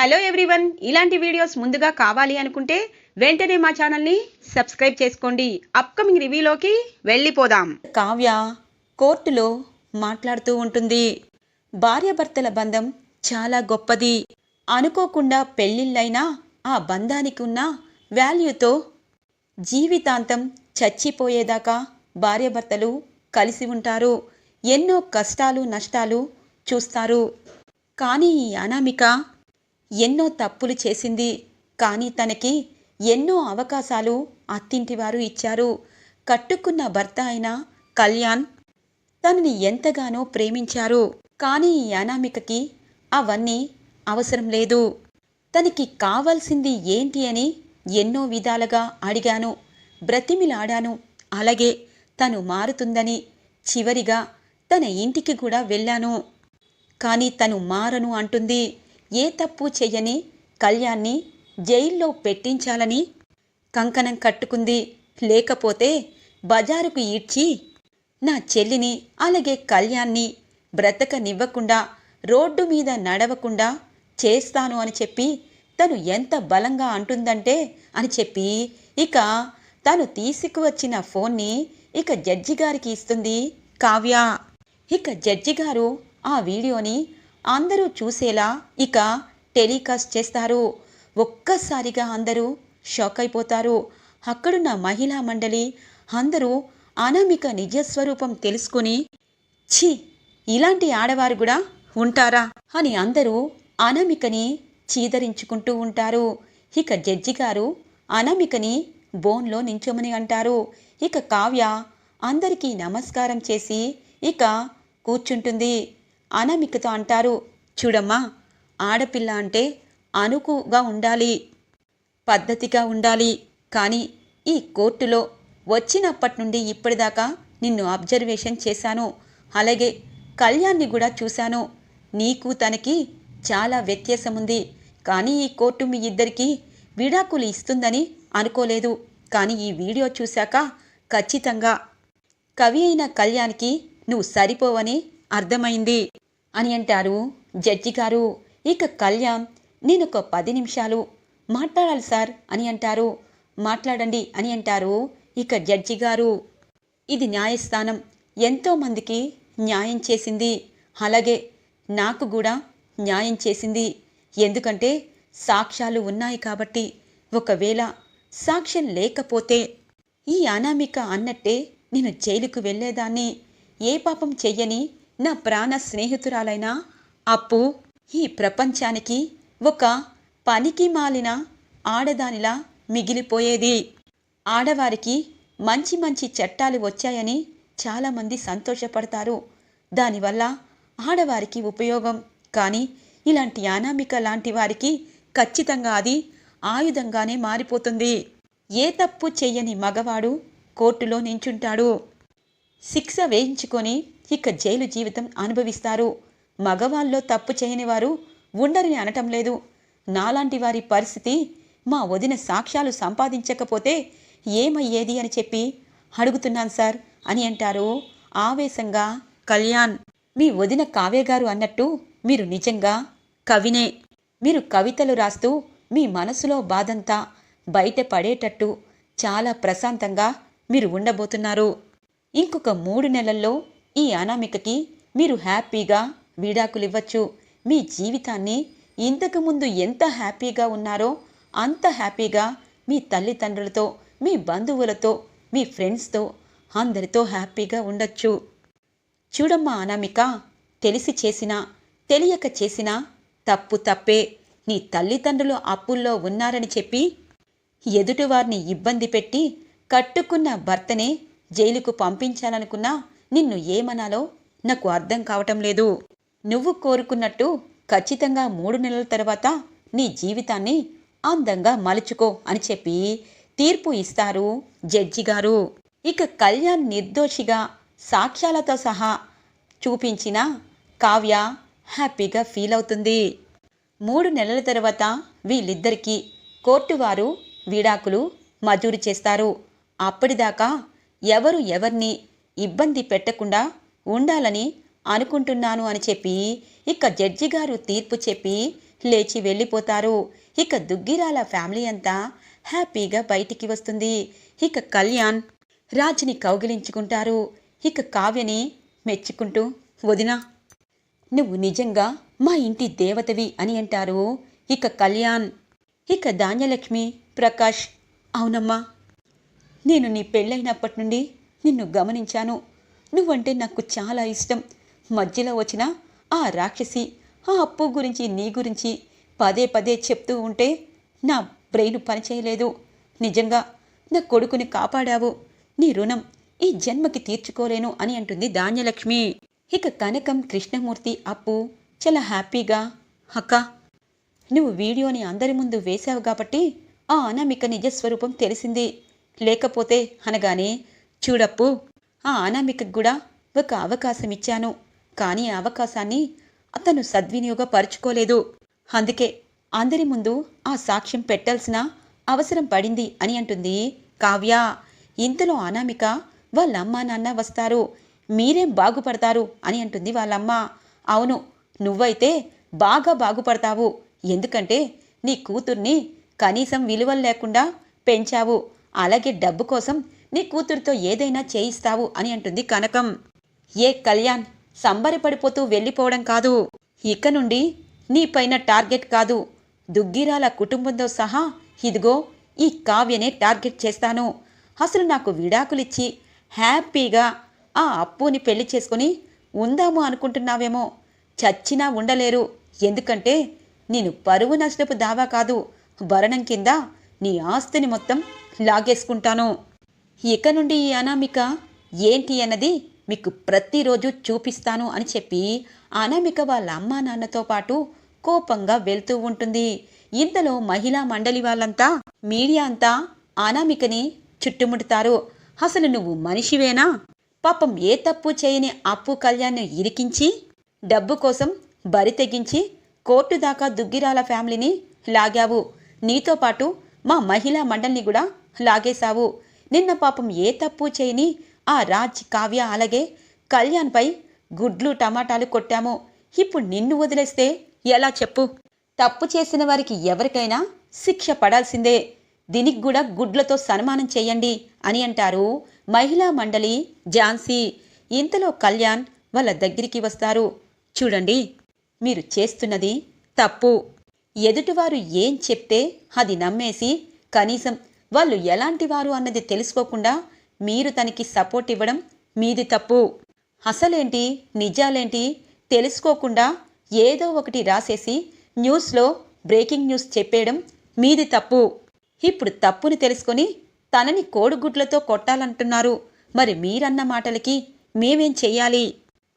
Hello everyone. ఇలాంటి videos ముందుగా కావాలి అనుకుంటే వెంటనే మా ఛానల్ని సబ్స్క్రైబ్ చేసుకోండి. అప్కమింగ్ రివ్యూలోకి వెళ్ళిపోదాం. కావ్య కోర్టులో మాట్లాడుతూ ఉంటుంది. భార్యాభర్తల బంధం చాలా గొప్పది. అనుకోకుండా పెళ్ళిళ్ళైనా ఆ బంధానికి ఉన్న వాల్యూతో జీవితాంతం చచ్చిపోయేదాకా భార్యాభర్తలు కలిసి ఉంటారు. ఎన్నో కష్టాలు నష్టాలు చూస్తారు. కానీ ఈ అనామిక ఎన్నో తప్పులు చేసింది. కానీ తనకి ఎన్నో అవకాశాలు అత్తింటివారు ఇచ్చారు. కట్టుకున్న భర్త అయిన కళ్యాణ్ తనని ఎంతగానో ప్రేమించారు. కానీ ఈ అనామికకి అవన్నీ అవసరం లేదు. తనకి కావాల్సింది ఏంటి అని ఎన్నో విధాలుగా అడిగాను. బ్రతిమిలాడాను. అలాగే తను మారుతుందని చివరిగా తన ఇంటికి కూడా వెళ్ళాను. కానీ తను మారను అంటుంది. ఏ తప్పు చెయ్యని కళ్యాణ్ని జైల్లో పెట్టించాలని కంకణం కట్టుకుంది. లేకపోతే బజారుకు ఈడ్చి నా చెల్లిని అలాగే కళ్యాణ్ని బ్రతకనివ్వకుండా రోడ్డు మీద నడవకుండా చేస్తాను అని చెప్పి తను ఎంత బలంగా అంటుందంటే అని చెప్పి ఇక తను తీసుకువచ్చిన ఫోన్ని ఇక జడ్జి గారికి ఇస్తుంది కావ్య. ఇక జడ్జి గారు ఆ వీడియోని అందరూ చూసేలా ఇక టెలికాస్ట్ చేస్తారు. ఒక్కసారిగా అందరూ షాక్ అయిపోతారు. అక్కడున్న మహిళా మండలి అందరూ అనామిక నిజస్వరూపం తెలుసుకుని ఛీ ఇలాంటి ఆడవారు కూడా ఉంటారా అని అందరూ అనామికని చీదరించుకుంటూ ఉంటారు. ఇక జడ్జి గారు అనామికని బోన్లో నించోమని అంటారు. ఇక కావ్య అందరికీ నమస్కారం చేసి ఇక కూర్చుంటుంది. అనామికతో అంటారు. చూడమ్మా ఆడపిల్ల అంటే అనుకుగా ఉండాలి పద్ధతిగా ఉండాలి. కానీ ఈ కోర్టులో వచ్చినప్పటి నుండి ఇప్పటిదాకా నిన్ను అబ్జర్వేషన్ చేశాను. అలాగే కళ్యాణ్ని కూడా చూశాను. నీకు తనకి చాలా వ్యత్యాసం ఉంది కానీ ఈ కోర్టు మీ ఇద్దరికి విడాకులు ఇస్తుందని అనుకోలేదు. కానీ ఈ వీడియో చూశాక ఖచ్చితంగా కవి అయిన కళ్యాణ్కి నువ్వు సరిపోవని అర్థమైంది అని అంటారు జడ్జి గారు. ఇక కళ్యాణ్ నేను ఒక పది నిమిషాలు మాట్లాడాలి సార్ అని అంటారు. మాట్లాడండి అని అంటారు ఇక జడ్జి గారు. ఇది న్యాయస్థానం ఎంతోమందికి న్యాయం చేసింది. అలాగే నాకు కూడా న్యాయం చేసింది. ఎందుకంటే సాక్ష్యాలు ఉన్నాయి కాబట్టి. ఒకవేళ సాక్ష్యం లేకపోతే ఈ అనామిక అన్నట్టే నేను జైలుకు వెళ్ళేదాన్ని. ఏ పాపం చెయ్యని నా ప్రాణ స్నేహితురాలైన అప్పు ఈ ప్రపంచానికి ఒక పనికి మాలిన ఆడదానిలా మిగిలిపోయేది. ఆడవారికి మంచి మంచి చట్టాలు వచ్చాయని చాలామంది సంతోషపడతారు. దానివల్ల ఆడవారికి ఉపయోగం. కానీ ఇలాంటి అనామిక లాంటి వారికి ఖచ్చితంగా అది ఆయుధంగానే మారిపోతుంది. ఏ తప్పు చెయ్యని మగవాడు కోర్టులో నించుంటాడు. శిక్ష వేయించుకొని ఇక జైలు జీవితం అనుభవిస్తారు. మగవాళ్ళలో తప్పు చేయని వారు ఉండరని అనటం లేదు. నాలాంటి వారి పరిస్థితి మా వదిన సాక్ష్యాలు సంపాదించకపోతే ఏమయ్యేది అని చెప్పి అడుగుతున్నాను సార్ అని అంటారు ఆవేశంగా కళ్యాణ్. మీ వదిన కావ్యగారు అన్నట్టు మీరు నిజంగా కవినే. మీరు కవితలు రాస్తూ మీ మనసులో బాధంతా బయట పడేటట్టు చాలా ప్రశాంతంగా మీరు ఉండబోతున్నారు. ఇంకొక మూడు నెలల్లో ఈ అనామికకి మీరు హ్యాపీగా విడాకులివ్వచ్చు. మీ జీవితాన్ని ఇంతకుముందు ఎంత హ్యాపీగా ఉన్నారో అంత హ్యాపీగా మీ తల్లిదండ్రులతో మీ బంధువులతో మీ ఫ్రెండ్స్తో అందరితో హ్యాపీగా ఉండొచ్చు. చూడమ్మా అనామిక తెలిసి చేసినా తెలియక చేసినా తప్పు తప్పే. నీ తల్లిదండ్రులు అప్పుల్లో ఉన్నారని చెప్పి ఎదుటివారిని ఇబ్బంది పెట్టి కట్టుకున్న భర్తనే జైలుకు పంపించాలనుకున్నా నిన్ను ఏమనాలో నాకు అర్థం కావటం లేదు. నువ్వు కోరుకున్నట్టు ఖచ్చితంగా మూడు నెలల తర్వాత నీ జీవితాన్ని అందంగా మలుచుకో అని చెప్పి తీర్పు ఇస్తారు జడ్జి గారు. ఇక కళ్యాణ్ నిర్దోషిగా సాక్ష్యాలతో సహా చూపించిన కావ్య హ్యాపీగా ఫీల్ అవుతుంది. మూడు నెలల తర్వాత వీళ్ళిద్దరికీ కోర్టు వారు విడాకులు మంజూరు చేస్తారు. అప్పటిదాకా ఎవరు ఎవరిని ఇబ్బంది పెట్టకుండా ఉండాలని అనుకుంటున్నాను అని చెప్పి ఇక జడ్జి గారు తీర్పు చెప్పి లేచి వెళ్ళిపోతారు. ఇక దుగ్గిరాల ఫ్యామిలీ అంతా హ్యాపీగా బయటికి వస్తుంది. ఇక కళ్యాణ్ రాజ్ని కౌగిలించుకుంటారు. ఇక కావ్యని మెచ్చుకుంటూ వదినా నువ్వు నిజంగా మా ఇంటి దేవతవి అని అంటారు. ఇక కళ్యాణ్ ఇక ధాన్యలక్ష్మి ప్రకాష్ అవునమ్మా నేను నీ పెళ్ళైనప్పటి నుండి నిన్ను గమనించాను. నువ్వంటే నాకు చాలా ఇష్టం. మధ్యలో వచ్చిన ఆ రాక్షసి ఆ అప్పు గురించి నీ గురించి పదే పదే చెప్తూ ఉంటే నా బ్రెయిన్ పనిచేయలేదు నిజంగా నా కొడుకుని కాపాడావు. నీ రుణం ఈ జన్మకి తీర్చుకోలేను అని అంటుంది ధాన్యలక్ష్మి. ఇక కనకం కృష్ణమూర్తి అప్పు చాలా హ్యాపీగా అక్క నువ్వు వీడియోని అందరి ముందు వేశావు కాబట్టి ఆ అనామిక నిజస్వరూపం తెలిసింది. లేకపోతే అనగానే చూడప్పు. ఆ అనామికకు కూడా ఒక అవకాశం ఇచ్చాను. కానీ ఆ అవకాశాన్ని అతను సద్వినియోగపరుచుకోలేదు. అందుకే అందరి ముందు ఆ సాక్ష్యం పెట్టాల్సిన అవసరం పడింది అని అంటుంది కావ్య. ఇంతలో అనామిక వాళ్ళ అమ్మా నాన్న వస్తారు. మీరేం బాగుపడతారు అని అంటుంది వాళ్ళమ్మ. అవును నువ్వైతే బాగా బాగుపడతావు. ఎందుకంటే నీ కూతుర్ని కనీసం విలువలు లేకుండా పెంచావు. అలాగే డబ్బు కోసం నీ కూతురితో ఏదైనా చేయిస్తావు అని అంటుంది కనకం. ఏ కళ్యాణ్ సంబరపడిపోతూ వెళ్ళిపోవడం కాదు. ఇక నుండి నీపైన టార్గెట్ కాదు. దుగ్గిరాల కుటుంబంతో సహా ఇదిగో ఈ కావ్యనే టార్గెట్ చేస్తాను. అసలు నాకు విడాకులిచ్చి హ్యాపీగా ఆ అప్పుని పెళ్ళి చేసుకుని ఉందాము అనుకుంటున్నావేమో. చచ్చినా ఉండలేరు. ఎందుకంటే నేను పరువు నష్టపు దావా కాదు. భరణం కింద నీ ఆస్తిని మొత్తం లాగేసుకుంటాను. ఇక నుండి ఈ అనామిక ఏంటి అన్నది మీకు ప్రతిరోజు చూపిస్తాను అని చెప్పి అనామిక వాళ్ళ అమ్మా నాన్నతో పాటు కోపంగా వెళ్తూ ఉంటుంది. ఇంతలో మహిళా మండలి వాళ్ళంతా మీడియా అంతా అనామికని చుట్టుముడతారు. అసలు నువ్వు మనిషివేనా? పాపం ఏ తప్పు చేయని అప్పు కళ్యాణ్ను ఇరికించి డబ్బు కోసం బరి తెగించి కోర్టు దాకా దుగ్గిరాల ఫ్యామిలీని లాగావు. నీతో పాటు మా మహిళా మండలిని కూడా లాగేశావు. నిన్న పాపం ఏ తప్పు చేయని ఆ రాజ్ కావ్య అలాగే కళ్యాణ్పై గుడ్లు టమాటాలు కొట్టాము. ఇప్పుడు నిన్ను వదిలేస్తే ఎలా చెప్పు? తప్పు చేసిన వారికి ఎవరికైనా శిక్ష పడాల్సిందే. దీనికి కూడా గుడ్లతో సన్మానం చేయండి అని అంటారు మహిళా మండలి ఝాన్సీ. ఇంతలో కళ్యాణ్ వాళ్ళ దగ్గరికి వస్తారు. చూడండి మీరు చేస్తున్నది తప్పు. ఎదుటివారు ఏం చెప్తే అది నమ్మేసి కనీసం వాళ్ళు ఎలాంటి వారు అన్నది తెలుసుకోకుండా మీరు తనకి సపోర్ట్ ఇవ్వడం మీది తప్పు. అసలేంటి? నిజాలేంటి? తెలుసుకోకుండా ఏదో ఒకటి రాసేసి న్యూస్లో బ్రేకింగ్ న్యూస్ చెప్పేయడం మీది తప్పు. ఇప్పుడు తప్పుని తెలుసుకొని తనని కోడిగుడ్లతో కొట్టాలంటున్నారు. మరి మీరన్న మాటలకి మేమేం చెయ్యాలి?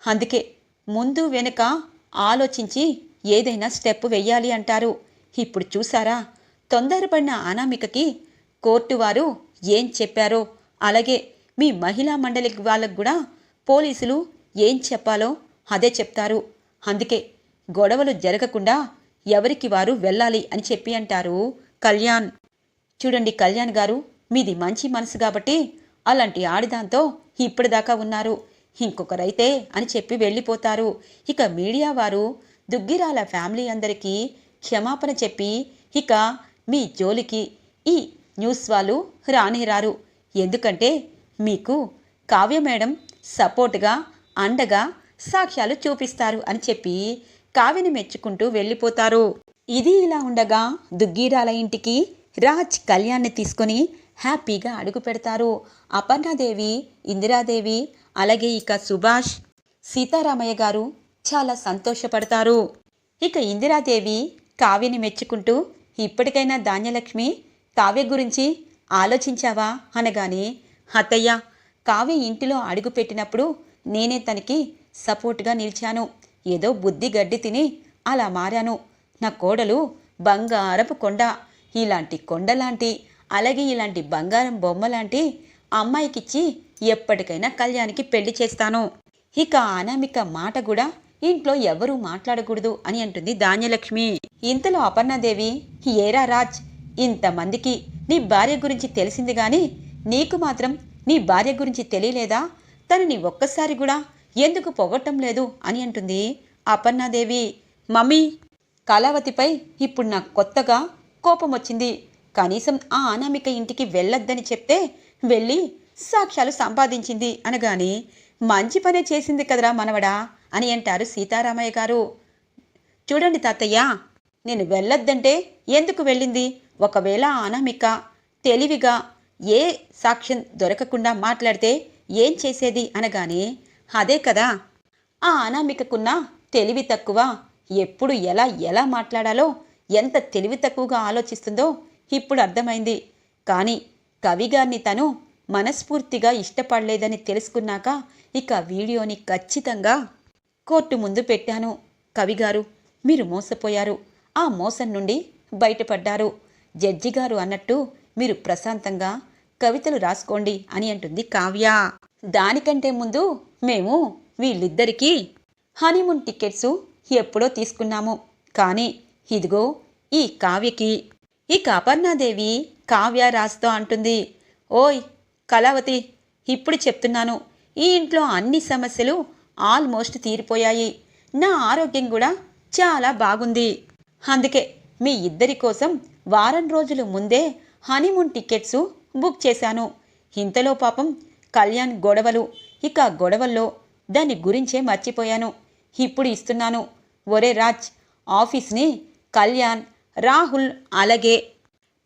అందుకే ముందు వెనుక ఆలోచించి ఏదైనా స్టెప్ వెయ్యాలి అంటారు. ఇప్పుడు చూసారా? తొందరపడిన అనామికకి కోర్టు వారు ఏం చెప్పారో అలాగే మీ మహిళా మండలి వాళ్ళకు కూడా పోలీసులు ఏం చెప్పాలో అదే చెప్తారు. అందుకే గొడవలు జరగకుండా ఎవరికి వారు వెళ్ళాలి అని చెప్పి అంటారు కళ్యాణ్. చూడండి కళ్యాణ్ గారు మీది మంచి మనసు కాబట్టి అలాంటి ఆడిదాంతో ఇప్పటిదాకా ఉన్నారు. ఇంకొకరైతే అని చెప్పి వెళ్ళిపోతారు. ఇక మీడియా వారు దుగ్గిరాల ఫ్యామిలీ అందరికీ క్షమాపణ చెప్పి ఇక మీ జోలికి ఈ న్యూస్ వాళ్ళు రానిరారు. ఎందుకంటే మీకు కావ్య మేడం సపోర్ట్గా అండగా సాక్ష్యాలు చూపిస్తారు అని చెప్పి కావ్యని మెచ్చుకుంటూ వెళ్ళిపోతారు. ఇది ఇలా ఉండగా దుగ్గీరాల ఇంటికి రాజ్ కళ్యాణ్ని తీసుకొని హ్యాపీగా అడుగు పెడతారు. అపర్ణాదేవి ఇందిరాదేవి అలాగే ఇక సుభాష్ సీతారామయ్య గారు చాలా సంతోషపడతారు. ఇక ఇందిరాదేవి కావ్యని మెచ్చుకుంటూ ఇప్పటికైనా ధాన్యలక్ష్మి కావ్య గురించి ఆలోచించావా? అనగానే అత్తయ్య కావ్య ఇంటిలో అడుగుపెట్టినప్పుడు నేనే తనకి సపోర్ట్గా నిలిచాను. ఏదో బుద్ధి గడ్డి తిని అలా మారాను. నా కోడలు బంగారపు కొండ. ఇలాంటి కొండలాంటి అలాగే ఇలాంటి బంగారం బొమ్మ లాంటి అమ్మాయికిచ్చి ఎప్పటికైనా కళ్యాణ్కి పెళ్ళి చేస్తాను. ఇక అనామిక మాట కూడా ఇంట్లో ఎవరూ మాట్లాడకూడదు అని అంటుంది ధాన్యలక్ష్మి. ఇంతలో అపర్ణాదేవి ఏరా రాజ్ ఇంతమందికి నీ భార్య గురించి తెలిసింది గాని నీకు మాత్రం నీ భార్య గురించి తెలియలేదా? తనని ఒక్కసారి కూడా ఎందుకు పొగట్టం లేదు అని అంటుంది అపర్ణాదేవి. మమ్మీ కళావతిపై ఇప్పుడు నాకు కొత్తగా కోపం వచ్చింది. కనీసం ఆ అనామిక ఇంటికి వెళ్ళొద్దని చెప్తే వెళ్ళి సాక్ష్యాలు సంపాదించింది అనగాని మంచి పనే చేసింది కదరా మనవడా అని అంటారు సీతారామయ్య గారు. చూడండి తాతయ్య నేను వెళ్ళొద్దంటే ఎందుకు వెళ్ళింది? ఒకవేళ అనామిక తెలివిగా ఏ సాక్ష్యం దొరకకుండా మాట్లాడితే ఏం చేసేది అనగానే అదే కదా ఆ అనామికకున్న తెలివి తక్కువ ఎప్పుడు ఎలా ఎలా మాట్లాడాలో ఎంత తెలివి తక్కువగా ఆలోచిస్తుందో ఇప్పుడు అర్థమైంది. కానీ కవిగారిని తను మనస్ఫూర్తిగా ఇష్టపడలేదని తెలుసుకున్నాక ఇక వీడియోని ఖచ్చితంగా కోర్టు ముందు పెట్టాను. కవిగారు మీరు మోసపోయారు. ఆ మోసం నుండి బయటపడ్డారు. జడ్జి గారు అన్నట్టు మీరు ప్రశాంతంగా కవితలు రాసుకోండి అని అంటుంది కావ్య. దానికంటే ముందు మేము వీళ్ళిద్దరికీ హనీమూన్ టికెట్స్ ఎప్పుడో తీసుకున్నాము. కానీ ఇదిగో ఈ కావ్యకి. ఇక అపర్ణాదేవి కావ్య రాస్తో అంటుంది ఓయ్ కళావతి ఇప్పుడు చెప్తున్నాను. ఈ ఇంట్లో అన్ని సమస్యలు ఆల్మోస్ట్ తీరిపోయాయి. నా ఆరోగ్యం కూడా చాలా బాగుంది. అందుకే మీ ఇద్దరి కోసం వారం రోజులు ముందే హనీమూన్ టికెట్స్ బుక్ చేశాను. ఇంతలో పాపం కళ్యాణ్ గొడవలు ఇక గొడవల్లో దాని గురించే మర్చిపోయాను. ఇప్పుడు ఇస్తున్నాను. ఒరే రాజ్ ఆఫీస్ని కళ్యాణ్ రాహుల్ అలాగే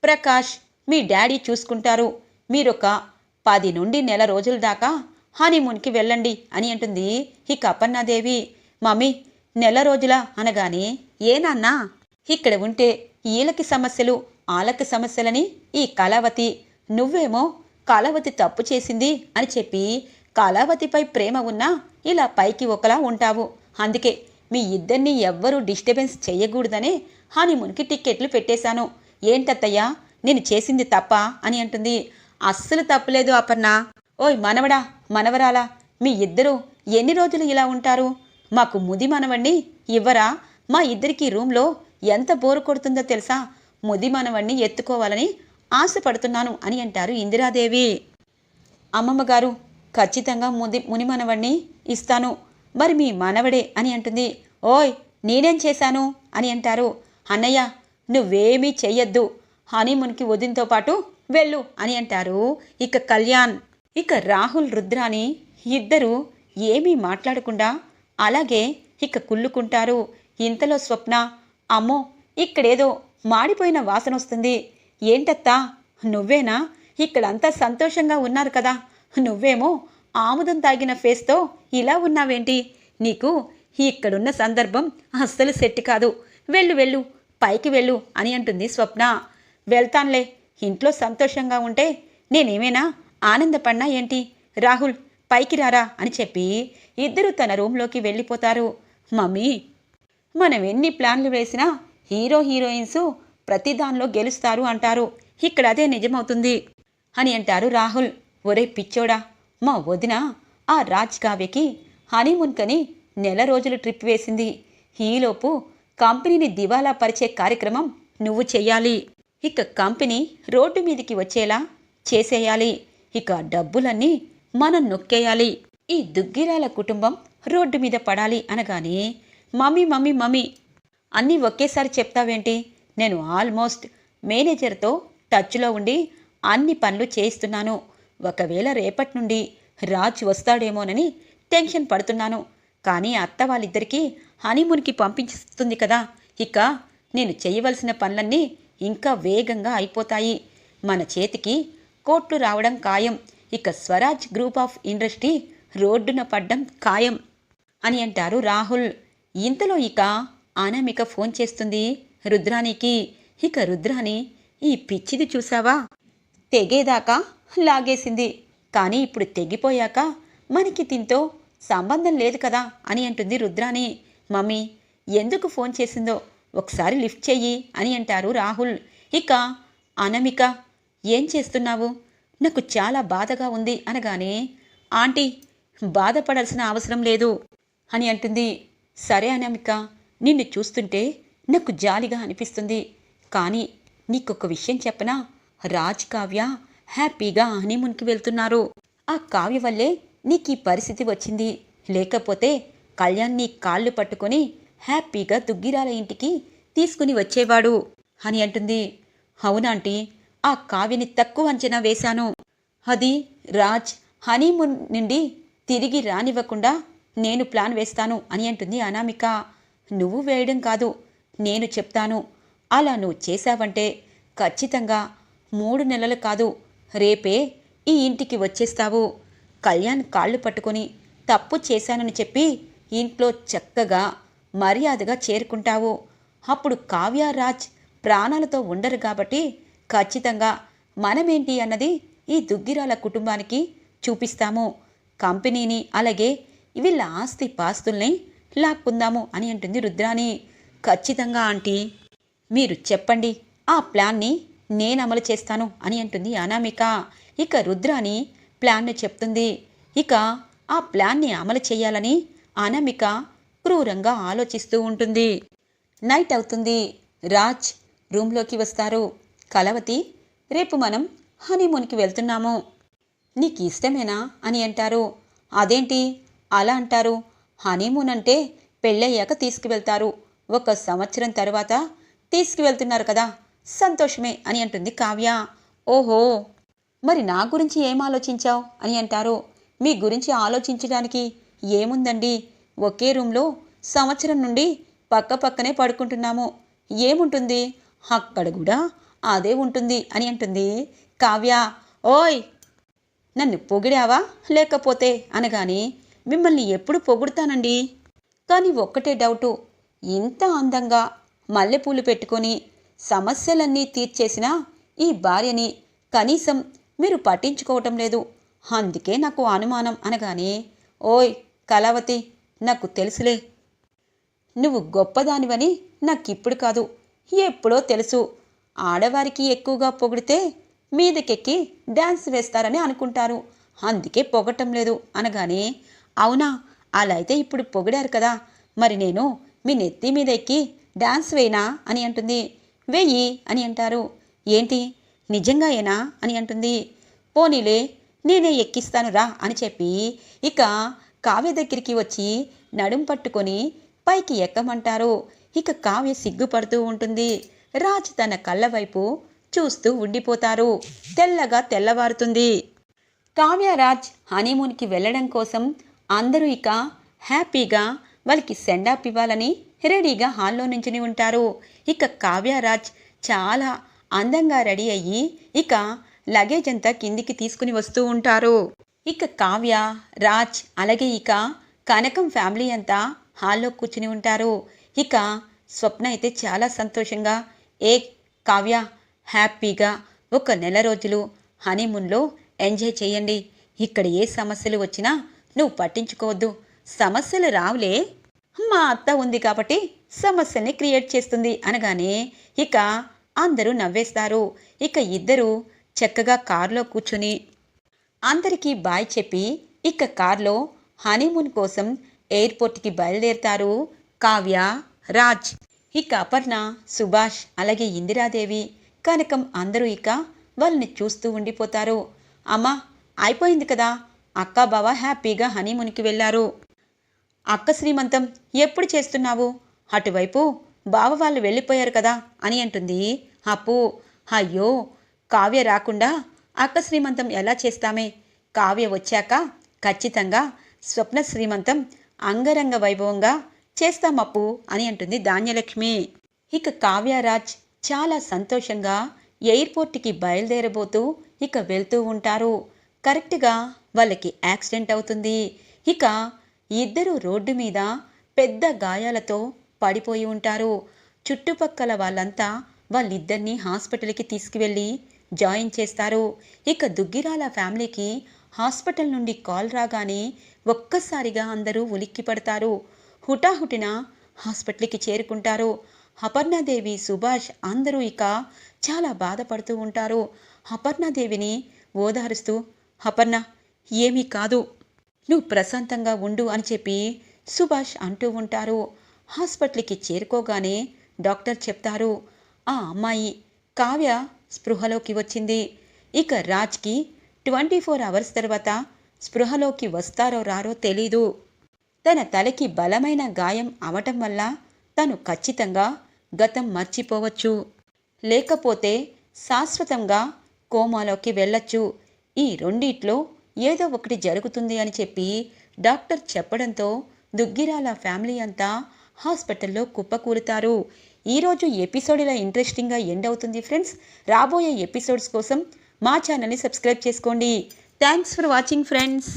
ప్రకాష్ మీ డాడీ చూసుకుంటారు. మీరొక పది నుండి నెల రోజుల దాకా హనీమూన్కి వెళ్ళండి అని అంటుంది ఇక అపర్ణాదేవి. మమ్మీ నెల రోజుల అనగానే ఏనాన్నా ఇక్కడ ఉంటే ఈలకి సమస్యలు ఆలకి సమస్యలని ఈ కళావతి నువ్వేమో కళావతి తప్పు చేసింది అని చెప్పి కళావతిపై ప్రేమ ఉన్నా ఇలా పైకి ఒకలా ఉంటావు. అందుకే మీ ఇద్దరిని ఎవ్వరూ డిస్టర్బెన్స్ చేయకూడదనే హనీమూన్కి టిక్కెట్లు పెట్టేశాను. ఏంటత్తయ్యా నేను చేసింది తప్ప అని అంటుంది. అస్సలు తప్పులేదు అపర్ణ. ఓయ్ మనవడా మనవరాలా మీ ఇద్దరు ఎన్ని రోజులు ఇలా ఉంటారు? మాకు ముది మనవణ్ణి ఇవ్వరా? మా ఇద్దరికి రూమ్లో ఎంత బోరు కొడుతుందో తెలుసా? ముది మనవణ్ణి ఎత్తుకోవాలని ఆశపడుతున్నాను అని అంటారు ఇందిరాదేవి. అమ్మమ్మ గారు ఖచ్చితంగా ముది ముని మనవణ్ణి ఇస్తాను. మరి మీ మనవడే అని అంటుంది. ఓయ్ నేనేం చేశాను? అని అంటారు. అన్నయ్య నువ్వేమీ చెయ్యొద్దు. హనీమూన్కి వదినతో పాటు వెళ్ళు అని అంటారు ఇక కళ్యాణ్. ఇక రాహుల్ రుద్రాని ఇద్దరు ఏమీ మాట్లాడకుండా అలాగే ఇక కుళ్ళుకుంటారు. ఇంతలో స్వప్న అమ్మో ఇక్కడేదో మాడిపోయిన వాసన వస్తుంది. ఏంటత్తా? నువ్వేనా? ఇక్కడంతా సంతోషంగా ఉన్నారు కదా. నువ్వేమో ఆముదం తాగిన ఫేస్తో ఇలా ఉన్నావేంటి? నీకు ఇక్కడున్న సందర్భం అస్సలు సెట్ కాదు. వెళ్ళు వెళ్ళు పైకి వెళ్ళు అని అంటుంది స్వప్న. వెళ్తాన్లే ఇంట్లో సంతోషంగా ఉంటే నేనేమైనా ఆనందపడినా ఏంటి? రాహుల్ పైకి రారా అని చెప్పి ఇద్దరు తన రూంలోకి వెళ్ళిపోతారు. మమ్మీ మనం ఎన్ని ప్లాన్లు వేసినా హీరో హీరోయిన్స్ ప్రతి దానిలో గెలుస్తారు అంటారు. ఇక్కడ అదే నిజమవుతుంది. అని అంటారు రాహుల్. ఒరే పిచ్చోడా మా వదిన ఆ రాజ్ కావ్యకి హనీమూన్ కని నెల రోజులు ట్రిప్ వేసింది. ఈలోపు కంపెనీని దివాలా పరిచే కార్యక్రమం నువ్వు చెయ్యాలి. ఇక కంపెనీ రోడ్డు మీదికి వచ్చేలా చేసేయాలి. ఇక డబ్బులన్నీ మనం నొక్కేయాలి. ఈ దుగ్గిరాల కుటుంబం రోడ్డు మీద పడాలి అనగానే మమ్మీ మమ్మీ మమ్మీ. అన్నీ ఒకేసారి చెప్తావేంటి? నేను ఆల్మోస్ట్ మేనేజర్తో టచ్లో ఉండి అన్ని పనులు చేయిస్తున్నాను. ఒకవేళ రేపటి నుండి రాజ్ వస్తాడేమోనని టెన్షన్ పడుతున్నాను. కానీ అత్త వాళ్ళిద్దరికీ హనీమూన్కి పంపించేస్తుంది కదా. ఇక నేను చేయవలసిన పనులన్నీ ఇంకా వేగంగా అయిపోతాయి. మన చేతికి కోట్లు రావడం ఖాయం. ఇక స్వరాజ్ గ్రూప్ ఆఫ్ ఇండస్ట్రీ రోడ్డున పడ్డం ఖాయం అని అంటారు రాహుల్. ఇంతలో ఇక అనామిక ఫోన్ చేస్తుంది. రుద్రానికి ఇక రుద్రాని ఈ పిచ్చిది చూసావా? తెగేదాకా లాగేసింది. కానీ ఇప్పుడు తెగిపోయాక మనకి దీంతో సంబంధం లేదు కదా అని అంటుంది రుద్రాని మమ్మీ ఎందుకు ఫోన్ చేసిందో ఒకసారి లిఫ్ట్ చెయ్యి అని అంటారు రాహుల్. ఇక అనమిక ఏం చేస్తున్నావు? నాకు చాలా బాధగా ఉంది అనగానే ఆంటీ బాధపడాల్సిన అవసరం లేదు అని అంటుంది సరే అనమిక నిన్ను చూస్తుంటే నాకు జాలిగా అనిపిస్తుంది. కానీ నీకొక విషయం చెప్పనా? రాజ్ కావ్య హ్యాపీగా హనీమూన్కి వెళ్తున్నారు. ఆ కావ్య వల్లే నీకు ఈ పరిస్థితి వచ్చింది. లేకపోతే కళ్యాణ్ నీ కాళ్ళు పట్టుకొని హ్యాపీగా దుగ్గిరాల ఇంటికి తీసుకుని వచ్చేవాడు అని అంటుంది. అవునాంటీ ఆ కావ్యని తక్కువ అంచనా వేశాను. అది రాజ్ హనీమూన్ నుండి తిరిగి రానివ్వకుండా నేను ప్లాన్ వేస్తాను అని అంటుంది అనామిక. నువ్వు వేయడం కాదు నేను చెప్తాను. అలా నువ్వు చేశావంటే ఖచ్చితంగా మూడు నెలలు కాదు రేపే ఈ ఇంటికి వచ్చేస్తావు. కళ్యాణ్ కాళ్ళు పట్టుకొని తప్పు చేశానని చెప్పి ఇంట్లో చక్కగా మర్యాదగా చేరుకుంటావు. అప్పుడు కావ్యరాజ్ ప్రాణాలతో ఉండరు కాబట్టి ఖచ్చితంగా మనమేంటి అన్నది ఈ దుగ్గిరాల కుటుంబానికి చూపిస్తాము. కంపెనీని అలాగే వీళ్ళ ఆస్తి పాస్తుల్ని లాక్కుందాము అని అంటుంది రుద్రాని ఖచ్చితంగా ఆంటీ. మీరు చెప్పండి ఆ ప్లాన్ని నేను అమలు చేస్తాను అని అంటుంది అనామిక. ఇక రుద్రాని ప్లాన్ను చెప్తుంది. ఇక ఆ ప్లాన్ని అమలు చేయాలని అనామిక క్రూరంగా ఆలోచిస్తూ ఉంటుంది. నైట్ అవుతుంది. రాజ్ రూమ్లోకి వస్తారు. కలవతి రేపు మనం హనీమూన్కి వెళ్తున్నాము. నీకు ఇష్టమేనా అని అంటారు. అదేంటి? అలా అంటారు. హనీమూన్ అంటే పెళ్ళయ్యాక తీసుకువెళ్తారు. ఒక సంవత్సరం తర్వాత తీసుకువెళ్తున్నారు కదా సంతోషమే అని అంటుంది కావ్య. ఓహో! మరి నా గురించి ఏం ఆలోచించావు అని అంటారు. మీ గురించి ఆలోచించడానికి ఏముందండి? ఒకే రూమ్లో సంవత్సరం నుండి పక్క పక్కనే పడుకుంటున్నాము. ఏముంటుంది? అక్కడ కూడా అదే ఉంటుంది అని అంటుంది కావ్య. ఓయ్! నన్ను పొగిడావా? లేకపోతే అనగానే మిమ్మల్ని ఎప్పుడు పొగుడుతానండి? కానీ ఒక్కటే డౌటు ఇంత అందంగా మల్లెపూలు పెట్టుకొని సమస్యలన్నీ తీర్చేసిన ఈ భార్యని కనీసం మీరు పట్టించుకోవటం లేదు. అందుకే నాకు అనుమానం అనగానే ఓయ్ కళావతి నాకు తెలుసులే. నువ్వు గొప్పదానివని నాకిప్పుడు కాదు ఎప్పుడో తెలుసు. ఆడవారికి ఎక్కువగా పొగిడితే మీదకెక్కి డ్యాన్స్ వేస్తారని అనుకుంటారు. అందుకే పొగటం లేదు అనగానే అవునా? అలా అయితే ఇప్పుడు పొగిడారు కదా. మరి నేను మీ నెత్తి మీద ఎక్కి డ్యాన్స్ వేయనా? అని అంటుంది. వెయ్యి అని అంటారు. ఏంటి? నిజంగా ఏనా? అని అంటుంది. పోనీలే నేనే ఎక్కిస్తాను రా అని చెప్పి ఇక కావ్య దగ్గరికి వచ్చి నడుం పట్టుకొని పైకి ఎక్కమంటారు. ఇక కావ్య సిగ్గుపడుతూ ఉంటుంది. రాజ్ తన కళ్ళ వైపు చూస్తూ ఉండిపోతారు. తెల్లగా తెల్లవారుతుంది. కావ్యరాజ్ హనీమూన్కి వెళ్ళడం కోసం అందరూ ఇక హ్యాపీగా వాళ్ళకి సెండ్ ఆఫ్ ఇవ్వాలని రెడీగా హాల్లో నుంచుని ఉంటారు. ఇక కావ్యరాజ్ చాలా అందంగా రెడీ అయ్యి ఇక లగేజ్ అంతా కిందికి తీసుకుని వస్తూ ఉంటారు. ఇక కావ్య రాజ్ అలాగే ఇక కనకం ఫ్యామిలీ అంతా హాల్లో కూర్చుని ఉంటారు. ఇక స్వప్న అయితే చాలా సంతోషంగా ఏ కావ్య హ్యాపీగా ఒక నెల రోజులు హనీమూన్లో ఎంజాయ్ చేయండి. ఇక్కడ ఏ సమస్యలు వచ్చినా నువ్వు పట్టించుకోవద్దు. సమస్యలు రావులే. మా అత్త ఉంది కాబట్టి సమస్యల్ని క్రియేట్ చేస్తుంది అనగానే ఇక అందరూ నవ్వేస్తారు. ఇక ఇద్దరు చక్కగా కారులో కూర్చుని అందరికీ బాయ్ చెప్పి ఇక కారులో హనీమూన్ కోసం ఎయిర్పోర్ట్కి బయలుదేరుతారు కావ్య రాజ్ ఇక అపర్ణ సుభాష్ అలాగే ఇందిరాదేవి. కనకం అందరూ ఇక వాళ్ళని చూస్తూ ఉండిపోతారు. అమ్మా అయిపోయింది కదా? అక్క బావ హ్యాపీగా హనీమూన్కి వెళ్ళారు. అక్క శ్రీమంతం ఎప్పుడు చేస్తున్నావు? అటువైపు బావ వాళ్ళు వెళ్ళిపోయారు కదా అని అంటుంది అప్పు. అయ్యో కావ్య రాకుండా అక్క శ్రీమంతం ఎలా చేస్తామే? కావ్య వచ్చాక ఖచ్చితంగా స్వప్న శ్రీమంతం అంగరంగ వైభవంగా చేస్తామప్పు అని అంటుంది ధాన్యలక్ష్మి. ఇక కావ్యరాజ్ చాలా సంతోషంగా ఎయిర్పోర్ట్కి బయలుదేరబోతూ ఇక వెళ్తూ ఉంటారు. కరెక్ట్గా వాళ్ళకి యాక్సిడెంట్ అవుతుంది. ఇక ఇద్దరు రోడ్డు మీద పెద్ద గాయాలతో పడిపోయి ఉంటారు. చుట్టుపక్కల వాళ్ళంతా వాళ్ళిద్దరినీ హాస్పిటల్కి తీసుకువెళ్ళి జాయిన్ చేస్తారు. ఇక దుగ్గిరాల ఫ్యామిలీకి హాస్పిటల్ నుండి కాల్ రాగానే ఒక్కసారిగా అందరూ ఉలిక్కి పడతారు. హుటాహుటిన హాస్పిటల్కి చేరుకుంటారు. అపర్ణాదేవి సుభాష్ అందరూ ఇక చాలా బాధపడుతూ ఉంటారు. అపర్ణాదేవిని ఓదారుస్తూ అపర్ణ ఏమీ కాదు. నువ్వు ప్రశాంతంగా ఉండు అని చెప్పి సుభాష్ అంటూ ఉంటారు. హాస్పిటల్కి చేరుకోగానే డాక్టర్ చెప్తారు ఆ అమ్మాయి కావ్య స్పృహలోకి వచ్చింది. ఇక రాజ్కి ట్వంటీ ఫోర్ అవర్స్ తర్వాత స్పృహలోకి వస్తారో రారో తెలీదు. తన తలకి బలమైన గాయం అవటం వల్ల తను ఖచ్చితంగా గతం మర్చిపోవచ్చు. లేకపోతే శాశ్వతంగా కోమాలోకి వెళ్ళొచ్చు. ఈ రెండిట్లో ఏదో ఒకటి జరుగుతుంది అని చెప్పి డాక్టర్ చెప్పడంతో దుగ్గిరాల ఫ్యామిలీ అంతా హాస్పిటల్లో కుప్పకూలుతారు. ఈరోజు ఎపిసోడ్ ఇలా ఇంట్రెస్టింగ్గా ఎండ్ అవుతుంది ఫ్రెండ్స్. రాబోయే ఎపిసోడ్స్ కోసం మా ఛానల్ని సబ్స్క్రైబ్ చేసుకోండి. Thanks for watching friends.